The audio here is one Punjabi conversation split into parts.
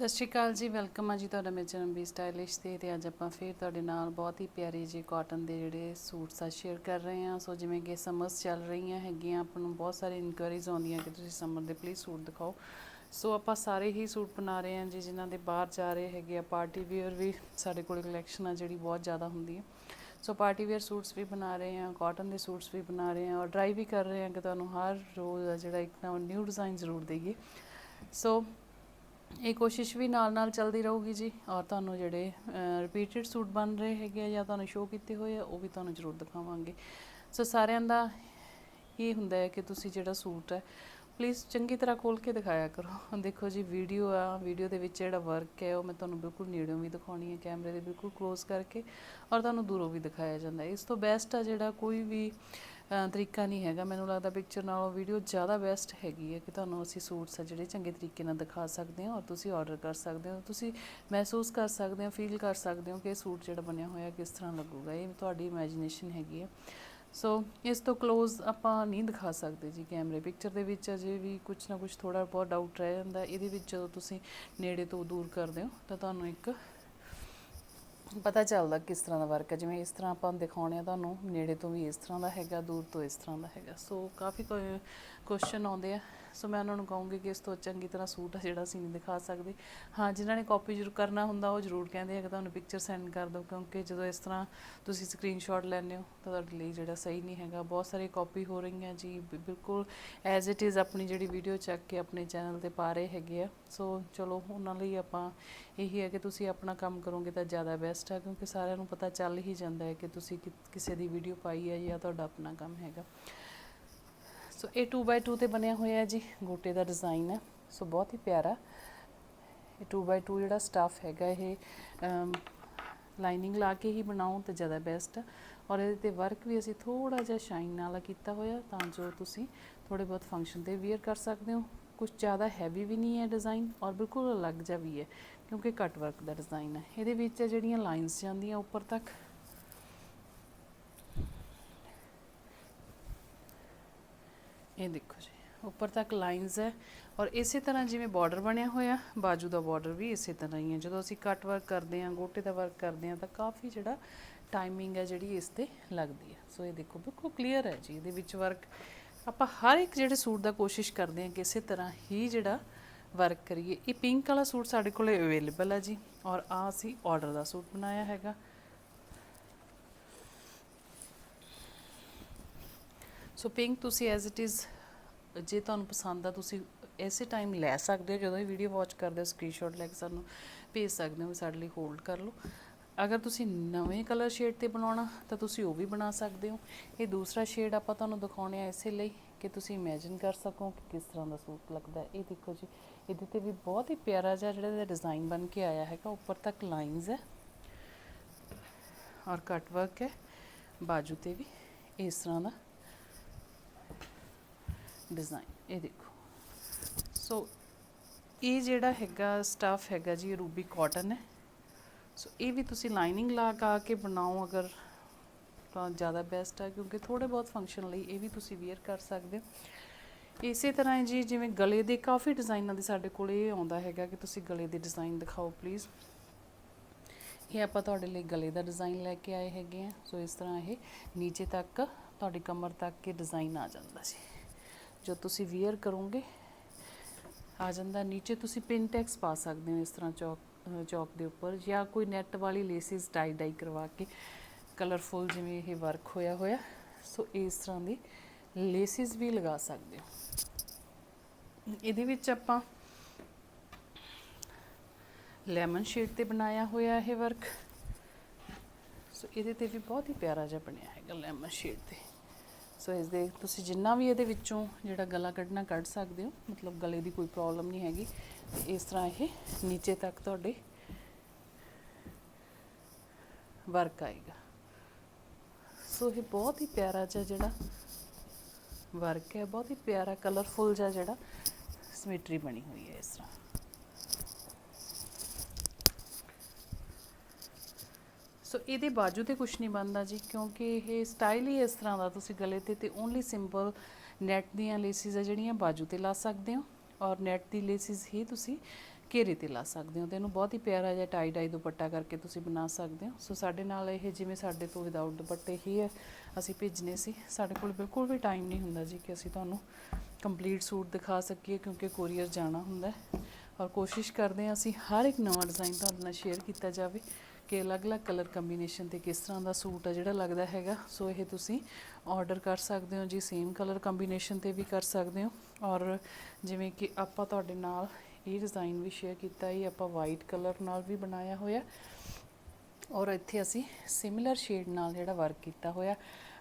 ਸਤਿ ਸ਼੍ਰੀ ਅਕਾਲ ਜੀ, ਵੈਲਕਮ ਆ ਜੀ ਤੁਹਾਡਾ ਮੇਰੇ ਚੈਨਲ ਵੀ ਸਟਾਈਲਿਸ਼ ਤੇ ਤੇ ਅੱਜ ਆਪਾਂ ਫੇਰ ਤੁਹਾਡੇ ਨਾਲ ਬਹੁਤ ਹੀ ਪਿਆਰੇ ਜਿਹੇ ਕਾਟਨ ਦੇ ਜਿਹੜੇ ਸੂਟਸ ਆ ਸ਼ੇਅਰ ਕਰ ਰਹੇ ਹਾਂ। ਸੋ ਜਿਵੇਂ ਕਿ ਸਮਰਸ ਚੱਲ ਰਹੀਆਂ ਹੈਗੀਆਂ, ਆਪਾਂ ਨੂੰ ਬਹੁਤ ਸਾਰੇ ਇਨਕੁਆਇਰੀਜ਼ ਆਉਂਦੀਆਂ ਕਿ ਤੁਸੀਂ ਸਮਰ ਦੇ ਪਲੀਜ਼ ਸੂਟ ਦਿਖਾਓ। ਸੋ ਆਪਾਂ ਸਾਰੇ ਹੀ ਸੂਟ ਬਣਾ ਰਹੇ ਹਾਂ ਜੀ, ਜਿਨ੍ਹਾਂ ਦੇ ਬਾਹਰ ਜਾ ਰਹੇ ਹੈਗੇ ਆ। ਪਾਰਟੀ ਵੇਅਰ ਵੀ ਸਾਡੇ ਕੋਲ ਕਲੈਕਸ਼ਨ ਆ ਜਿਹੜੀ ਬਹੁਤ ਜ਼ਿਆਦਾ ਹੁੰਦੀ ਹੈ। ਸੋ ਪਾਰਟੀ ਵੇਅਰ ਸੂਟਸ ਵੀ ਬਣਾ ਰਹੇ ਹਾਂ ਕਾਟਨ ਦੇ ਸੂਟਸ ਵੀ ਬਣਾ ਰਹੇ ਹਾਂ ਔਰ ਟਰਾਈ ਵੀ ਕਰ ਰਹੇ ਹਾਂ ਕਿ ਤੁਹਾਨੂੰ ਹਰ ਰੋਜ਼ ਜਿਹੜਾ ਇੱਕ ਨਾ ਨਿਊ ਡਿਜ਼ਾਈਨ ਜ਼ਰੂਰ ਦੇਈਏ। ਸੋ ਇਹ ਕੋਸ਼ਿਸ਼ ਵੀ ਨਾਲ ਨਾਲ ਚੱਲਦੀ ਰਹੂਗੀ ਜੀ। ਔਰ ਤੁਹਾਨੂੰ ਜਿਹੜੇ ਰਿਪੀਟਡ ਸੂਟ ਬਣ ਰਹੇ ਹੈਗੇ ਆ ਜਾਂ ਤੁਹਾਨੂੰ ਸ਼ੋਅ ਕੀਤੇ ਹੋਏ ਆ, ਉਹ ਵੀ ਤੁਹਾਨੂੰ ਜ਼ਰੂਰ ਦਿਖਾਵਾਂਗੇ। ਸੋ ਸਾਰਿਆਂ ਦਾ ਇਹ ਹੁੰਦਾ ਹੈ ਕਿ ਤੁਸੀਂ ਜਿਹੜਾ ਸੂਟ ਹੈ ਪਲੀਜ਼ ਚੰਗੀ ਤਰ੍ਹਾਂ ਖੋਲ ਕੇ ਦਿਖਾਇਆ ਕਰੋ। ਦੇਖੋ ਜੀ ਵੀਡੀਓ ਆ ਵੀਡੀਓ ਦੇ ਵਿੱਚ ਜਿਹੜਾ ਵਰਕ ਹੈ, ਉਹ ਮੈਂ ਤੁਹਾਨੂੰ ਬਿਲਕੁਲ ਨੇੜਿਓਂ ਵੀ ਦਿਖਾਉਣੀ ਹੈ, ਕੈਮਰੇ ਦੇ ਬਿਲਕੁਲ ক্লোਜ਼ ਕਰਕੇ, ਔਰ ਤੁਹਾਨੂੰ ਦੂਰੋਂ ਵੀ ਦਿਖਾਇਆ ਜਾਂਦਾ ਇਸ ਤੋਂ ਬੈਸਟ ਆ ਜਿਹੜਾ ਕੋਈ ਵੀ ਤਰੀਕਾ ਨਹੀਂ ਹੈਗਾ। ਮੈਨੂੰ ਲੱਗਦਾ ਪਿਕਚਰ ਨਾਲੋਂ ਵੀਡੀਓ ਜ਼ਿਆਦਾ ਬੈਸਟ ਹੈਗੀ ਹੈ ਕਿ ਤੁਹਾਨੂੰ ਅਸੀਂ ਸੂਟਸ ਆ ਜਿਹੜੇ ਚੰਗੇ ਤਰੀਕੇ ਨਾਲ ਦਿਖਾ ਸਕਦੇ ਹਾਂ ਔਰ ਤੁਸੀਂ ਆਰਡਰ ਕਰ ਸਕਦੇ ਹੋ। ਤੁਸੀਂ ਮਹਿਸੂਸ ਕਰ ਸਕਦੇ ਹੋ ਫੀਲ ਕਰ ਸਕਦੇ ਹੋ ਕਿ ਇਹ ਸੂਟ ਜਿਹੜਾ ਬਣਿਆ ਹੋਇਆ ਕਿਸ ਤਰ੍ਹਾਂ ਲੱਗੂਗਾ। ਇਹ ਤੁਹਾਡੀ ਇਮੇਜਿਨੇਸ਼ਨ ਹੈਗੀ ਹੈ। ਸੋ ਇਸ ਤੋਂ ক্লোਜ਼ ਆਪਾਂ ਨਹੀਂ ਦਿਖਾ ਸਕਦੇ ਜੀ ਕੈਮਰੇ ਪਿਕਚਰ ਦੇ ਵਿੱਚ ਅਜੇ ਵੀ ਕੁਝ ਨਾ ਕੁਝ ਥੋੜਾ ਬਹੁਤ ਡਾਊਟ ਰਹਿ ਜਾਂਦਾ। ਇਹਦੇ ਵਿੱਚ ਜਦੋਂ ਤੁਸੀਂ ਨੇੜੇ ਤੋਂ ਦੂਰ ਕਰਦੇ ਹੋ ਤਾਂ ਤੁਹਾਨੂੰ ਇੱਕ ਪਤਾ ਚੱਲਦਾ ਕਿਸ ਤਰ੍ਹਾਂ ਦਾ ਵਰਕ ਹੈ। ਜਿਵੇਂ ਇਸ ਤਰ੍ਹਾਂ ਆਪਾਂ ਦਿਖਾਉਣੇ ਆ ਤੁਹਾਨੂੰ, ਨੇੜੇ ਤੋਂ ਵੀ ਇਸ ਤਰ੍ਹਾਂ ਦਾ ਹੈਗਾ, ਦੂਰ ਤੋਂ ਇਸ ਤਰ੍ਹਾਂ ਦਾ ਹੈਗਾ। ਸੋ ਕਾਫੀ ਕੁਐਸਚਨ ਆਉਂਦੇ ਆ। ਸੋ ਮੈਂ ਉਹਨਾਂ ਨੂੰ ਕਹੂੰਗੀ ਕਿ ਇਸ ਤੋਂ ਚੰਗੀ ਤਰ੍ਹਾਂ ਸੂਟ ਆ ਜਿਹੜਾ ਅਸੀਂ ਨਹੀਂ ਦਿਖਾ ਸਕਦੇ। ਹਾਂ, ਜਿਨ੍ਹਾਂ ਨੇ ਕਾਪੀ ਜ਼ਰੂਰ ਕਰਨਾ ਹੁੰਦਾ, ਉਹ ਜ਼ਰੂਰ ਕਹਿੰਦੇ ਆ ਕਿ ਤੁਹਾਨੂੰ ਪਿਕਚਰ ਸੈਂਡ ਕਰ ਦਿਓ, ਕਿਉਂਕਿ ਜਦੋਂ ਇਸ ਤਰ੍ਹਾਂ ਤੁਸੀਂ ਸਕਰੀਨਸ਼ਾਟ ਲੈਂਦੇ ਹੋ, ਤਾਂ ਤੁਹਾਡੇ ਲਈ ਜਿਹੜਾ ਸਹੀ ਨਹੀਂ ਹੈਗਾ। ਬਹੁਤ ਸਾਰੇ ਕਾਪੀ ਹੋ ਰਹੀਆਂ ਜੀ ਬਿਲਕੁਲ ਐਜ਼ ਇਟ ਇਜ਼ ਆਪਣੀ ਜਿਹੜੀ ਵੀਡੀਓ ਚੱਕ ਕੇ ਆਪਣੇ ਚੈਨਲ ਤੇ ਪਾ ਰਹੇ ਹੈਗੇ ਆ। ਸੋ ਚਲੋ, ਉਹਨਾਂ ਲਈ ਆਪਾਂ ਇਹੀ ਹੈ ਕਿ ਤੁਸੀਂ ਆਪਣਾ ਕੰਮ ਕਰੋਗੇ ਤਾਂ ਜ਼ਿਆਦਾ ਬੈਸਟ ਹੈ ਕਿਉਂਕਿ ਸਾਰਿਆਂ ਨੂੰ ਪਤਾ ਚੱਲ ਹੀ ਜਾਂਦਾ ਹੈ ਕਿ ਤੁਸੀਂ ਕਿ- ਕਿਸੇ ਦੀ ਵੀਡੀਓ ਪਾਈ ਹੈ ਜਾਂ ਤੁਹਾਡਾ ਆਪਣਾ ਕੰਮ ਹੈਗਾ। ਸੋ ਇਹ 2x2 ਤੇ ਬਣਿਆ ਹੋਇਆ ਹੈ ਜੀ, ਗੋਟੇ ਦਾ ਡਿਜ਼ਾਈਨ ਹੈ। ਸੋ ਬਹੁਤ ਹੀ ਪਿਆਰਾ। ਇਹ 2x2 ਜਿਹੜਾ ਸਟਾਫ ਹੈਗਾ, ਇਹ ਲਾਈਨਿੰਗ ਲਾ ਕੇ ਹੀ ਬਣਾਓ ਤਾਂ ਜ਼ਿਆਦਾ ਬੈਸਟ ਹੈ ਔਰ ਇਹਦੇ ਤੇ ਵਰਕ ਵੀ ਅਸੀਂ ਥੋੜਾ ਜਿਹਾ ਸ਼ਾਈਨ ਨਾਲ ਕੀਤਾ ਹੋਇਆ, ਤਾਂ ਜੋ ਤੁਸੀਂ ਥੋੜੇ ਬਹੁਤ ਫੰਕਸ਼ਨ ਤੇ ਵੇਅਰ ਕਰ ਸਕਦੇ ਹੋ। ਕੁਝ ਜ਼ਿਆਦਾ ਹੈਵੀ ਵੀ ਨਹੀਂ ਹੈ ਡਿਜ਼ਾਈਨ ਔਰ ਬਿਲਕੁਲ ਅਲੱਗ ਜਿਹਾ ਵੀ ਹੈ। ਕਿਉਂਕਿ ਕੱਟ ਵਰਕ ਦਾ ਡਿਜ਼ਾਈਨ ਹੈ। ਇਹਦੇ ਵਿੱਚ ਜਿਹੜੀਆਂ ਲਾਈਨਸ ਜਾਂਦੀਆਂ ਉੱਪਰ ਤੱਕ। ਇਹ ਦੇਖੋ ਜੀ, ਉੱਪਰ ਤੱਕ ਲਾਈਨਸ ਹੈ ਔਰ ਇਸੇ ਤਰ੍ਹਾਂ ਜਿਵੇਂ ਬਾਰਡਰ ਬਣਿਆ ਹੋਇਆ, ਬਾਜੂ ਦਾ ਬਾਰਡਰ ਵੀ ਇਸੇ ਤਰ੍ਹਾਂ ਹੀ ਹੈ। ਜਦੋਂ ਅਸੀਂ ਕੱਟ ਵਰਕ ਕਰਦੇ ਹਾਂ, ਗੋਟੇ ਦਾ ਵਰਕ ਕਰਦੇ ਹਾਂ, ਤਾਂ ਕਾਫੀ ਜਿਹੜਾ ਟਾਈਮਿੰਗ ਹੈ ਜਿਹੜੀ ਇਸ ਤੇ ਲੱਗਦੀ ਹੈ। ਸੋ ਇਹ ਦੇਖੋ, ਬਿਲਕੁਲ ਕਲੀਅਰ ਹੈ ਜੀ। ਇਹਦੇ ਵਿੱਚ ਵਰਕ ਆਪਾਂ ਹਰ ਇੱਕ ਜਿਹੜੇ ਸੂਟ ਦਾ ਕੋਸ਼ਿਸ਼ ਕਰਦੇ ਹਾਂ ਕਿ ਇਸੇ ਤਰ੍ਹਾਂ ਹੀ ਜਿਹੜਾ ਵਰਕ ਕਰੀਏ। ਇਹ ਪਿੰਕ ਵਾਲਾ ਸੂਟ ਸਾਡੇ ਕੋਲੇ ਅਵੇਲੇਬਲ ਹੈ ਜੀ। ਔਰ ਆ ਅਸੀਂ ਆਰਡਰ ਦਾ ਸੂਟ ਬਣਾਇਆ ਹੈਗਾ। ਸੋ ਪਿੰਕ ਤੁਸੀਂ ਐਜ਼ ਇਟ ਇਜ਼ ਜੇ ਤੁਹਾਨੂੰ ਪਸੰਦ ਆ, ਤੁਸੀਂ ਐਸੇ ਟਾਈਮ ਲੈ ਸਕਦੇ ਹੋ, ਜਦੋਂ ਇਹ ਵੀਡੀਓ ਵਾਚ ਕਰਦੇ ਹੋ ਸਕਰੀਨਸ਼ਾਟ ਲੈ ਕੇ ਸਾਨੂੰ ਭੇਜ ਸਕਦੇ ਹੋ ਵੀ ਸਾਡੇ ਲਈ ਹੋਲਡ ਕਰ ਲਓ। ਅਗਰ ਤੁਸੀਂ ਨਵੇਂ ਕਲਰ ਸ਼ੇਡ ਤੇ ਬਣਾਉਣਾ, ਤਾਂ ਤੁਸੀਂ ਉਹ ਵੀ ਬਣਾ ਸਕਦੇ ਹੋ। ਇਹ ਦੂਸਰਾ ਸ਼ੇਡ ਆਪਾਂ ਤੁਹਾਨੂੰ ਦਿਖਾਉਣੇ ਆ ਇਸੇ ਲਈ ਕਿ ਤੁਸੀਂ ਇਮੇਜਿਨ ਕਰ ਸਕੋ ਕਿ ਕਿਸ ਤਰ੍ਹਾਂ ਦਾ ਸੂਟ ਲੱਗਦਾ ਇਹ ਦੇਖੋ ਜੀ ਇਹਦੇ ਤੇ ਵੀ ਬਹੁਤ ਹੀ ਪਿਆਰਾ ਜਿਹਾ ਜਿਹੜਾ ਡਿਜ਼ਾਈਨ ਬਣ ਕੇ ਆਇਆ ਹੈਗਾ, ਉੱਪਰ ਤੱਕ ਲਾਈਨਸ ਹੈ। ਔਰ ਕੱਟ ਵਰਕ ਹੈ, ਬਾਜੂ ਤੇ ਵੀ ਇਸ ਤਰ੍ਹਾਂ ਦਾ ਡਿਜ਼ਾਈਨ ਇਹ ਦੇਖੋ। ਸੋ ਇਹ ਜਿਹੜਾ ਹੈਗਾ ਸਟਫ ਹੈਗਾ ਜੀ ਰੂਬੀ ਕਾਟਨ ਹੈ। ਸੋ ਇਹ ਵੀ ਤੁਸੀਂ ਲਾਈਨਿੰਗ ਲਾ ਕਾ ਕੇ ਬਣਾਓ ਅਗਰ ਤਾਂ ਜ਼ਿਆਦਾ ਬੈਸਟ ਹੈ ਕਿਉਂਕਿ ਥੋੜੇ ਬਹੁਤ ਫੰਕਸ਼ਨ ਲਈ ਇਹ ਵੀ ਤੁਸੀਂ ਵੇਅਰ ਕਰ ਸਕਦੇ ਹੋ। ਇਸੇ ਤਰ੍ਹਾਂ ਹੀ ਜੀ, ਜਿਵੇਂ ਗਲੇ ਦੇ ਕਾਫੀ ਡਿਜ਼ਾਈਨਾਂ ਦੇ ਸਾਡੇ ਕੋਲ ਇਹ ਆਉਂਦਾ ਹੈਗਾ ਕਿ ਤੁਸੀਂ ਗਲੇ ਦੇ ਡਿਜ਼ਾਈਨ ਦਿਖਾਓ ਪਲੀਜ਼ ਇਹ ਆਪਾਂ ਤੁਹਾਡੇ ਲਈ ਗਲੇ ਦਾ ਡਿਜ਼ਾਈਨ ਲੈ ਕੇ ਆਏ ਹੈਗੇ ਆ ਸੋ ਇਸ ਤਰ੍ਹਾਂ ਇਹ ਨੀਚੇ ਤੱਕ, ਤੁਹਾਡੀ ਕਮਰ ਤੱਕ ਇਹ ਡਿਜ਼ਾਈਨ ਆ ਜਾਂਦਾ ਜੀ। ਜੋ ਤੁਸੀਂ ਵੇਅਰ ਕਰੋਗੇ, ਆ ਜਾਂਦਾ। ਨੀਚੇ ਤੁਸੀਂ ਪਿਨ ਟੈਕਸ ਪਾ ਸਕਦੇ ਹੋ ਇਸ ਤਰ੍ਹਾਂ ਚੌਕ ਚੌਕ ਦੇ ਉੱਪਰ ਜਾਂ ਕੋਈ ਨੈਟ ਵਾਲੀ ਲੇਸਿਸ ਡਾਈ ਡਾਈ ਕਰਵਾ ਕੇ ਕਲਰਫੁਲ ਜਿਵੇਂ ਇਹ ਵਰਕ ਹੋਇਆ ਹੋਇਆ। ਸੋ ਇਸ ਤਰ੍ਹਾਂ ਦੀ ਲੇਸਿਸ ਵੀ ਲਗਾ ਸਕਦੇ ਹੋ। ਇਹਦੇ ਵਿੱਚ ਆਪਾਂ ਲੈਮਨ ਸ਼ੇਡ ਤੇ ਬਣਾਇਆ ਹੋਇਆ ਇਹ ਵਰਕ ਸੋ ਇਹਦੇ ਤੇ ਵੀ ਬਹੁਤ ਹੀ ਪਿਆਰਾ ਜਿਹਾ ਬਣਿਆ ਹੈਗਾ ਲੈਮਨ ਸ਼ੇਡ ਤੇ। ਸੋ ਇਸ ਦੇ ਤੁਸੀਂ ਜਿੰਨਾ ਵੀ ਇਹਦੇ ਵਿੱਚੋਂ ਜਿਹੜਾ ਗਲਾ ਕੱਢਣਾ ਕੱਢ ਸਕਦੇ ਹੋ, ਮਤਲਬ ਗਲੇ ਦੀ ਕੋਈ ਪ੍ਰੋਬਲਮ ਨਹੀਂ ਹੈਗੀ। ਤੇ ਇਸ ਤਰ੍ਹਾਂ ਇਹ ਨੀਚੇ ਤੱਕ ਤੁਹਾਡੇ ਵਰਕ ਆਏਗਾ। ਸੋ ਇਹ ਬਹੁਤ ਹੀ ਪਿਆਰਾ ਜਿਹਾ ਜਿਹੜਾ ਵਰਕ ਹੈ, ਬਹੁਤ ਹੀ ਪਿਆਰਾ ਕਲਰਫੁਲ ਜਿਹਾ ਜਿਹੜਾ ਸਮਿਟਰੀ ਬਣੀ ਹੋਈ ਹੈ ਇਸ ਤਰ੍ਹਾਂ। ਸੋ ਇਹਦੇ ਬਾਜੂ ਤੇ ਕੁਝ ਨਹੀਂ ਬਣਦਾ ਜੀ, ਕਿਉਂਕਿ ਇਹ ਸਟਾਈਲ ਹੀ ਇਸ ਤਰ੍ਹਾਂ ਦਾ ਤੁਸੀਂ ਗਲੇ ਤੇ ਤੇ ਓਨਲੀ ਸਿੰਪਲ ਨੈਟ ਦੀਆਂ ਲੇਸਿਸ ਆ ਜਿਹੜੀਆਂ ਬਾਜੂ ਤੇ ਲਾ ਸਕਦੇ ਹੋ। ਔਰ ਨੈਟ ਦੀ ਲੇਸਿਸ ਹੀ ਤੁਸੀਂ ਘੇਰੇ ਤੇ ਲਾ ਸਕਦੇ ਹੋ ਤੇ ਇਹਨੂੰ ਬਹੁਤ ਹੀ ਪਿਆਰਾ ਜਿਹਾ ਟਾਈ ਡਾਈ ਦੁਪੱਟਾ ਕਰਕੇ ਤੁਸੀਂ ਬਣਾ ਸਕਦੇ ਹੋ। ਸੋ ਸਾਡੇ ਨਾਲ ਇਹ ਜਿਵੇਂ ਸਾਡੇ ਤੋਂ ਵਿਦਆਊਟ ਦੁਪੱਟੇ ਹੀ ਹੈ, ਅਸੀਂ ਭੇਜਨੇ ਸੀ। ਸਾਡੇ ਕੋਲ ਬਿਲਕੁਲ ਵੀ ਟਾਈਮ ਨਹੀਂ ਹੁੰਦਾ ਜੀ ਕਿ ਅਸੀਂ ਤੁਹਾਨੂੰ ਕੰਪਲੀਟ ਸੂਟ ਦਿਖਾ ਸਕੀਏ ਕਿਉਂਕਿ ਕੋਰੀਅਰ ਜਾਣਾ ਹੁੰਦਾ ਔਰ ਕੋਸ਼ਿਸ਼ ਕਰਦੇ ਹਾਂ ਅਸੀਂ ਹਰ ਇੱਕ ਨਵਾਂ ਡਿਜ਼ਾਈਨ ਤੁਹਾਡੇ ਨਾਲ ਸ਼ੇਅਰ ਕੀਤਾ ਜਾਵੇ ਕਿ ਅਲੱਗ-ਅਲੱਗ ਕਲਰ ਕੰਬੀਨੇਸ਼ਨ ਤੇ ਕਿਸ ਤਰ੍ਹਾਂ ਦਾ ਸੂਟ ਆ ਜਿਹੜਾ ਲੱਗਦਾ ਹੈਗਾ। ਸੋ ਇਹ ਤੁਸੀਂ ਆਰਡਰ ਕਰ ਸਕਦੇ ਹੋ ਜੀ ਸੇਮ ਕਲਰ ਕੰਬੀਨੇਸ਼ਨ ਤੇ ਵੀ ਕਰ ਸਕਦੇ ਹੋ। ਔਰ ਜਿਵੇਂ ਕਿ ਆਪਾਂ ਤੁਹਾਡੇ ਨਾਲ ਇਹ ਡਿਜ਼ਾਈਨ ਵੀ ਸ਼ੇਅਰ ਕੀਤਾ ਇਹ ਆਪਾਂ ਵਾਈਟ ਕਲਰ ਨਾਲ ਵੀ ਬਣਾਇਆ ਹੋਇਆ ਔਰ ਇੱਥੇ ਅਸੀਂ ਸਿਮਿਲਰ ਸ਼ੇਡ ਨਾਲ ਜਿਹੜਾ ਵਰਕ ਕੀਤਾ ਹੋਇਆ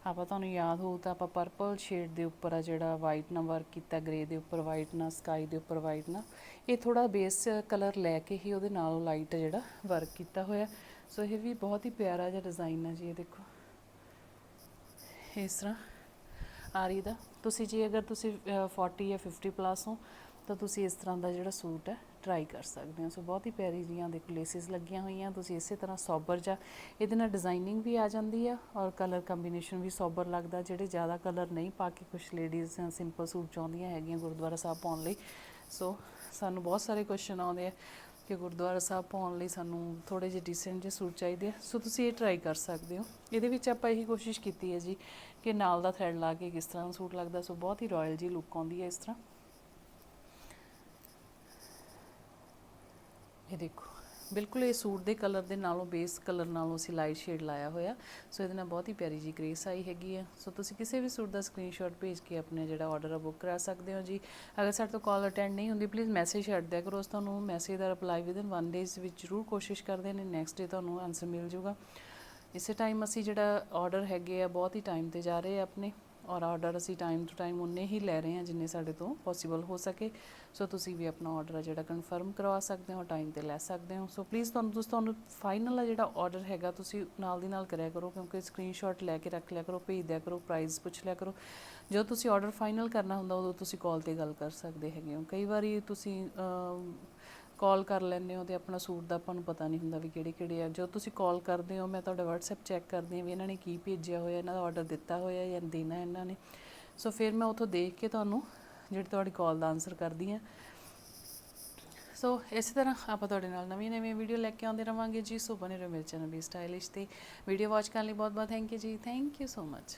ਆਪਾਂ ਤੁਹਾਨੂੰ ਯਾਦ ਹੋਊ ਤਾਂ ਆਪਾਂ ਪਰਪਲ ਸ਼ੇਡ ਦੇ ਉੱਪਰ ਆ ਜਿਹੜਾ ਵਾਈਟ ਨਾਲ ਵਰਕ ਕੀਤਾ ਗ੍ਰੇ ਦੇ ਉੱਪਰ ਵਾਈਟ ਨਾਲ ਸਕਾਈ ਦੇ ਉੱਪਰ ਵਾਈਟ ਨਾਲ। ਇਹ ਥੋੜਾ ਬੇਸ ਕਲਰ ਲੈ ਕੇ ਹੀ ਉਹਦੇ ਨਾਲ ਲਾਈਟ ਜਿਹੜਾ ਵਰਕ ਕੀਤਾ ਹੋਇਆ ਸੋ ਇਹ ਵੀ ਬਹੁਤ ਹੀ ਪਿਆਰਾ ਜਿਹਾ ਡਿਜ਼ਾਈਨ ਆ ਜੀ ਇਹ ਦੇਖੋ। ਇਸ ਤਰ੍ਹਾਂ ਆਰੀ ਦਾ ਤੁਸੀਂ ਜੇ ਅਗਰ ਤੁਸੀਂ ਅ, 40 ਜਾਂ 50 ਪਲੱਸ ਹੋ ਤਾਂ ਤੁਸੀਂ ਇਸ ਤਰ੍ਹਾਂ ਦਾ ਜਿਹੜਾ ਸੂਟ ਹੈ ਟਰਾਈ ਕਰ ਸਕਦੇ ਹੋ। ਸੋ ਬਹੁਤ ਹੀ ਪਿਆਰੀ ਜੀਆਂ ਦੇਖੋ ਲੇਸਿਸ ਲੱਗੀਆਂ ਹੋਈਆਂ। ਤੁਸੀਂ ਇਸੇ ਤਰ੍ਹਾਂ ਸੋਬਰ ਜਾਂ, ਇਹਦੇ ਨਾਲ ਡਿਜ਼ਾਈਨਿੰਗ ਵੀ ਆ ਜਾਂਦੀ ਆ ਔਰ ਕਲਰ ਕੰਬੀਨੇਸ਼ਨ ਵੀ ਸੋਬਰ ਲੱਗਦਾ। ਜਿਹੜੇ ਜ਼ਿਆਦਾ ਕਲਰ ਨਹੀਂ ਪਾ ਕੇ ਕੁਝ ਲੇਡੀਜ਼ ਸਿੰਪਲ ਸੂਟ ਚਾਹੁੰਦੀਆਂ ਹੈਗੀਆਂ ਗੁਰਦੁਆਰਾ ਸਾਹਿਬ ਪਾਉਣ ਲਈ। ਸੋ ਸਾਨੂੰ ਬਹੁਤ ਸਾਰੇ ਕੁਐਸਚਨ ਆਉਂਦੇ ਆ ਕਿ ਗੁਰਦੁਆਰਾ ਸਾਹਿਬ ਪਾਉਣ ਲਈ ਸਾਨੂੰ ਥੋੜੇ ਜਿਹੇ ਡੀਸੈਂਟ ਜਿਹੇ ਸੂਟ ਚਾਹੀਦੇ ਆ। ਸੋ ਤੁਸੀਂ ਇਹ ਟਰਾਈ ਕਰ ਸਕਦੇ ਹੋ। ਇਹਦੇ ਵਿੱਚ ਆਪਾਂ ਇਹੀ ਕੋਸ਼ਿਸ਼ ਕੀਤੀ ਹੈ ਜੀ ਕਿ ਨਾਲ ਦਾ ਥਰੈਡ ਲਾ ਕੇ ਕਿਸ ਤਰ੍ਹਾਂ ਸੂਟ ਲੱਗਦਾ। ਸੋ ਬਹੁਤ ਹੀ ਰਾਇਲ ਜੀ ਲੁੱਕ ਆਉਂਦੀ ਹੈ ਇਸ ਤਰ੍ਹਾਂ। ਇਹ ਦੇਖੋ, ਬਿਲਕੁਲ ਇਹ ਸੂਟ ਦੇ ਕਲਰ ਦੇ ਨਾਲੋਂ ਬੇਸ ਕਲਰ ਨਾਲੋਂ ਅਸੀਂ ਲਾਈਟ ਸ਼ੇਡ ਲਾਇਆ ਹੋਇਆ। ਸੋ ਇਹਦੇ ਨਾਲ ਬਹੁਤ ਹੀ ਪਿਆਰੀ ਜੀ ਗ੍ਰੇਸ ਆਈ ਹੈਗੀ ਹੈ ਸੋ ਤੁਸੀਂ ਕਿਸੇ ਵੀ ਸੂਟ ਦਾ ਸਕਰੀਨਸ਼ਾਟ ਭੇਜ ਕੇ ਆਪਣੇ ਜਿਹੜਾ ਆਰਡਰ ਆ ਬੁੱਕ ਕਰਾ ਸਕਦੇ ਹੋ ਜੀ। ਅਗਰ ਸਾਡੇ ਤੋਂ ਕਾਲ ਅਟੈਂਡ ਨਹੀਂ ਹੁੰਦੀ ਪਲੀਜ਼ ਮੈਸੇਜ ਛੱਡ ਦਿਆ ਕਰੋ। ਉਸ ਤੁਹਾਨੂੰ ਮੈਸੇਜ ਦਾ ਰਿਪਲਾਈ ਵਿਦਨ 1 ਡੇਜ਼ ਵਿੱਚ ਜ਼ਰੂਰ ਕੋਸ਼ਿਸ਼ ਕਰਦੇ ਨੇ ਨੈਕਸਟ ਡੇ ਤੁਹਾਨੂੰ ਆਨਸਰ ਮਿਲ ਜਾਊਗਾ। ਇਸੇ ਟਾਈਮ ਅਸੀਂ ਜਿਹੜਾ ਆਰਡਰ ਹੈਗੇ ਆ, ਬਹੁਤ ਹੀ ਟਾਈਮ ਤੇ ਜਾ ਰਹੇ ਆ ਆਪਣੇ। ਔਰ ਆਰਡਰ ਅਸੀਂ ਟਾਈਮ ਟੂ ਟਾਈਮ ਉਨੇ ਹੀ ਲੈ ਰਹੇ ਹਾਂ ਜਿੰਨੇ ਸਾਡੇ ਤੋਂ ਪੋਸੀਬਲ ਹੋ ਸਕੇ। ਸੋ ਤੁਸੀਂ ਵੀ ਆਪਣਾ ਆਰਡਰ ਆ ਜਿਹੜਾ ਕਨਫਰਮ ਕਰਵਾ ਸਕਦੇ ਹੋ ਟਾਈਮ ਤੇ ਲੈ ਸਕਦੇ ਹੋ। ਸੋ ਪਲੀਜ਼ ਤੁਹਾਨੂੰ ਤੁਸੀਂ ਤੁਹਾਨੂੰ ਫਾਈਨਲ ਆ ਜਿਹੜਾ ਆਰਡਰ ਹੈਗਾ, ਤੁਸੀਂ ਨਾਲ ਦੀ ਨਾਲ ਕਰਿਆ ਕਰੋ ਕਿਉਂਕਿ ਸਕਰੀਨਸ਼ਾਟ ਲੈ ਕੇ ਰੱਖ ਲਿਆ ਕਰੋ, ਭੇਜ ਦਿਆ ਕਰੋ ਪ੍ਰਾਈਸ ਪੁੱਛ ਲਿਆ ਕਰੋ। ਜਦੋਂ ਤੁਸੀਂ ਆਰਡਰ ਫਾਈਨਲ ਕਰਨਾ ਹੁੰਦਾ, ਉਦੋਂ ਤੁਸੀਂ ਕਾਲ ਤੇ ਗੱਲ ਕਰ ਸਕਦੇ ਹੈਗੇ ਹੋ। ਕਈ ਵਾਰੀ ਤੁਸੀਂ ਕਾਲ ਕਰ ਲੈਂਦੇ ਹੋ ਤੇ ਆਪਣਾ ਸੂਟ ਦਾ ਆਪਾਂ ਨੂੰ ਪਤਾ ਨਹੀਂ ਹੁੰਦਾ ਵੀ ਕਿਹੜੇ ਕਿਹੜੇ ਆ। ਜੋ ਤੁਸੀਂ ਕਾਲ ਕਰਦੇ ਹੋ, ਮੈਂ ਤੁਹਾਡਾ WhatsApp ਚੈੱਕ ਕਰਦੀ ਹਾਂ ਵੀ ਇਹਨਾਂ ਨੇ ਕੀ ਭੇਜਿਆ ਹੋਇਆ, ਇਹਨਾਂ ਦਾ ਆਰਡਰ ਦਿੱਤਾ ਹੋਇਆ ਜਾਂ ਦੇਣਾ ਇਹਨਾਂ ਨੇ। ਸੋ ਫਿਰ ਮੈਂ ਉੱਥੋਂ ਦੇਖ ਕੇ ਤੁਹਾਨੂੰ ਜਿਹੜੀ ਤੁਹਾਡੀ ਕਾਲ ਦਾ ਆਨਸਰ ਕਰਦੀ ਹਾਂ। ਸੋ ਇਸੇ ਤਰ੍ਹਾਂ ਆਪਾਂ ਤੁਹਾਡੇ ਨਾਲ ਨਵੀਂ ਨਵੀਂ ਵੀਡੀਓ ਲੈ ਕੇ ਆਉਂਦੇ ਰਵਾਂਗੇ ਜੀ। ਸੋ ਬਨੇ ਰਹੋ ਮੇਰੇ ਚੈਨਲ ਵੀ ਸਟਾਈਲਿਸ਼ ਤੇ। ਵੀਡੀਓ ਵਾਚ ਕਰਨ ਲਈ ਬਹੁਤ ਬਹੁਤ ਥੈਂਕ ਯੂ ਜੀ। Thank you so much